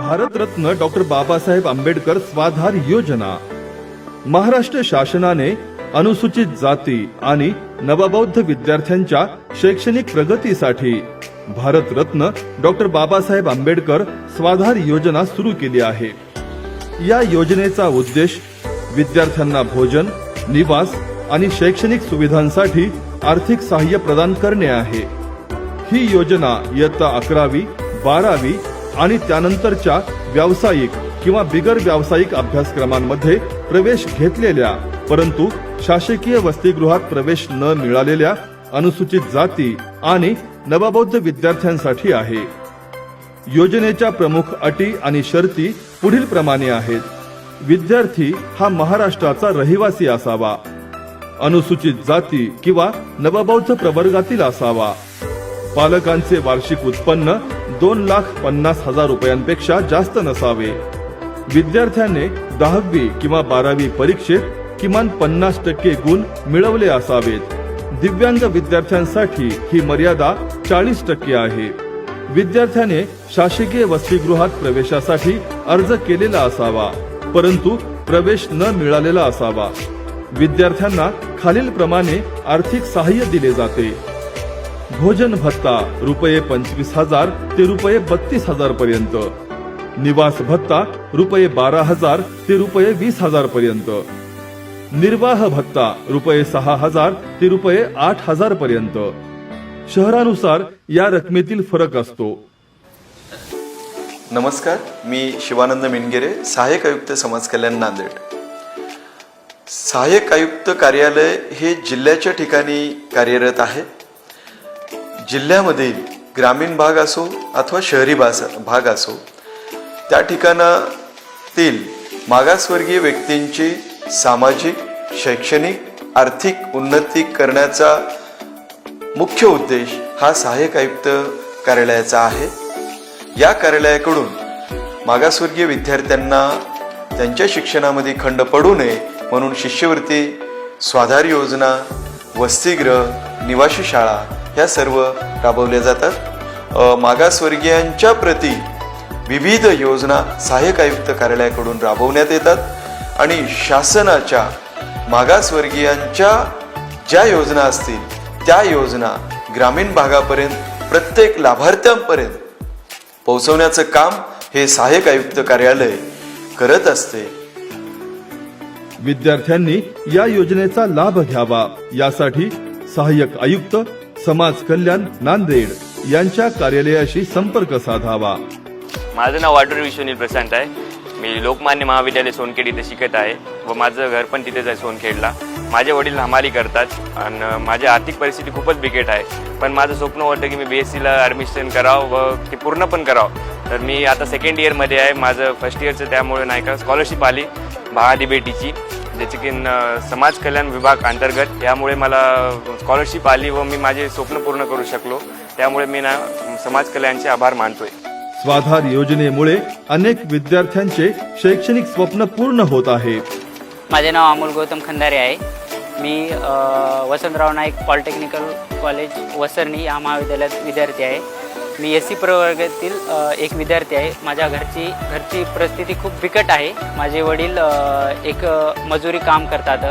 Bharat Ratna doctor Babasaheb Ambedkar Swadhar योजना. महाराष्ट्र शासनाने अनुसूचित जाती आणि नवबौद्ध विद्यार्थ्यांच्या शैक्षणिक प्रगतीसाठी भारतरत्न डॉक्टर बाबासाहेब आंबेडकर स्वाधार योजना सुरू केली आहे. या योजनेचा उद्देश विद्यार्थ्यांना भोजन निवास आणि शैक्षणिक सुविधांसाठी आर्थिक सहाय्य प्रदान करणे आहे. ही योजना इयत्ता अकरावी बारावी आणि त्यानंतरच्या व्यावसायिक किंवा बिगर व्यावसायिक अभ्यासक्रमांमध्ये प्रवेश घेतलेल्या परंतु शासकीय वसतिगृहात प्रवेश न मिळालेल्या अनुसूचित जाती आणि नवबौद्ध विद्यार्थ्यांसाठी आहे. योजनेच्या प्रमुख अटी आणि शर्ती पुढील प्रमाणे आहेत. विद्यार्थी हा महाराष्ट्राचा रहिवासी असावा. अनुसूचित जाती किंवा नवबौद्ध प्रवर्गातील असावा. पालकांचे वार्षिक उत्पन्न दोन लाख पन्नास हजार रुपयांपेक्षा जास्त नसावे. विद्यार्थ्याने दहावी किंवा बारावी परीक्षेत किमान पन्नास टक्के गुण मिळवले असावेत. दिव्यांग विद्यार्थ्यांसाठी ही मर्यादा चाळीस टक्के आहे. विद्यार्थ्याने शासकीय वसतिगृहात प्रवेशासाठी अर्ज केलेला असावा परंतु प्रवेश न मिळालेला असावा. विद्यार्थ्यांना खालील प्रमाणे आर्थिक सहाय्य दिले जाते. भोजन भत्ता रुपये पंचवीस हजार ते रुपये बत्तीस हजार पर्यंत. निवास भत्ता रुपये बारा हजार ते रुपये वीस हजार पर्यंत. निर्वाह भत्ता रुपये सहा हजार ते रुपये आठ हजार पर्यंत. शहरानुसार या रकमेतील फरक असतो. नमस्कार मी शिवानंद मिनगिरे सहाय्यक आयुक्त समाज कल्याण नांदेड. सहाय्यक आयुक्त कार्यालय हे जिल्ह्याच्या ठिकाणी कार्यरत आहे. जिल्ह्यामधील ग्रामीण भाग असो अथवा शहरी भास भाग असो त्या ठिकाणातील मागासवर्गीय व्यक्तींची सामाजिक शैक्षणिक आर्थिक उन्नती करण्याचा मुख्य उद्देश हा सहाय्यक आयुक्त कार्यालयाचा आहे. या कार्यालयाकडून मागासवर्गीय विद्यार्थ्यांना त्यांच्या शिक्षणामध्ये खंड पडू नये म्हणून शिष्यवृत्ती स्वाधार योजना वसतिगृह निवासी शाळा ह्या सर्व राबवल्या जातात. मागासवर्गीयांच्या प्रती विविध योजना सहाय्यक आयुक्त कार्यालयाकडून राबवण्यात येतात आणि शासनाच्या मागासवर्गीयांच्या ज्या योजना असतील त्या योजना ग्रामीण भागापर्यंत प्रत्येक लाभार्थ्यांपर्यंत पोहोचवण्याचं काम हे सहाय्यक आयुक्त कार्यालय करत असते. विद्यार्थ्यांनी या योजनेचा लाभ घ्यावा. यासाठी सहाय्यक आयुक्त समाज कल्याण नांदेड यांच्या कार्यालयाशी संपर्क साधावा. माझं नाव वाटर विश्वनील प्रशांत आहे. मी लोकमान्य महाविद्यालय सोनखेड इथे शिकत आहे व माझं घर पण तिथेच आहे सोनखेडला. माझे वडील हमाली करतात आणि माझी आर्थिक परिस्थिती खूपच बिकट आहे. पण माझं स्वप्न होतं की मी बी एस सीला ॲडमिशन करावं व ते पूर्ण पण करावं. तर मी आता सेकंड इयरमध्ये आहे. माझं फर्स्ट इयरचं त्यामुळे नाही का स्कॉलरशिप आली. महादिबेटीची ज्याची की न- समाज कल्याण विभाग अंतर्गत. यामुळे मला स्कॉलरशिप आली व मी माझे स्वप्न पूर्ण करू शकलो. त्यामुळे मी ना समाज कल्याणचे आभार मानतोय. स्वाधार योजनेमुळे अनेक विद्यार्थ्यांचे शैक्षणिक स्वप्न पूर्ण होत आहे माझे नाव अमोल गौतम खंदारे आहे. मी वसंतराव नाईक पॉलिटेक्निकल कॉलेज वसरणी या महाविद्यालयात विद्यार्थी आहे. मी एस सी प्रवर्गातील एक विद्यार्थी आहे. माझ्या घरची घरची परिस्थिती खूप बिकट आहे. माझे वडील एक मजुरी काम करतात.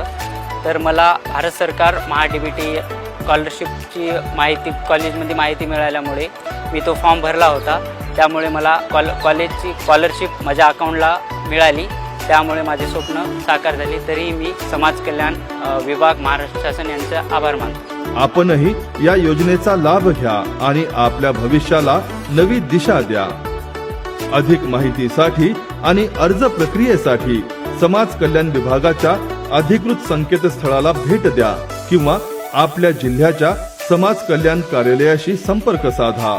तर मला भारत सरकार महा डी बी टी स्कॉलरशिपची माहिती कॉलेजमध्ये माहिती मिळाल्यामुळे मी तो फॉर्म भरला होता. त्यामुळे मला कॉल कॉलेजची स्कॉलरशिप माझ्या अकाउंटला मिळाली. त्यामुळे माझे स्वप्न साकार झाले. तरी मी समाज कल्याण विभाग महाराष्ट्र शासन यांचा आभार मानतो. आपणही या योजनेचा लाभ घ्या आणि आपल्या भविष्याला नवी दिशा द्या. अधिक माहितीसाठी आणि अर्ज प्रक्रियेसाठी समाज कल्याण विभागाच्या अधिकृत संकेतस्थळाला भेट द्या किंवा आपल्या जिल्ह्याच्या समाज कल्याण कार्यालयाशी संपर्क साधा.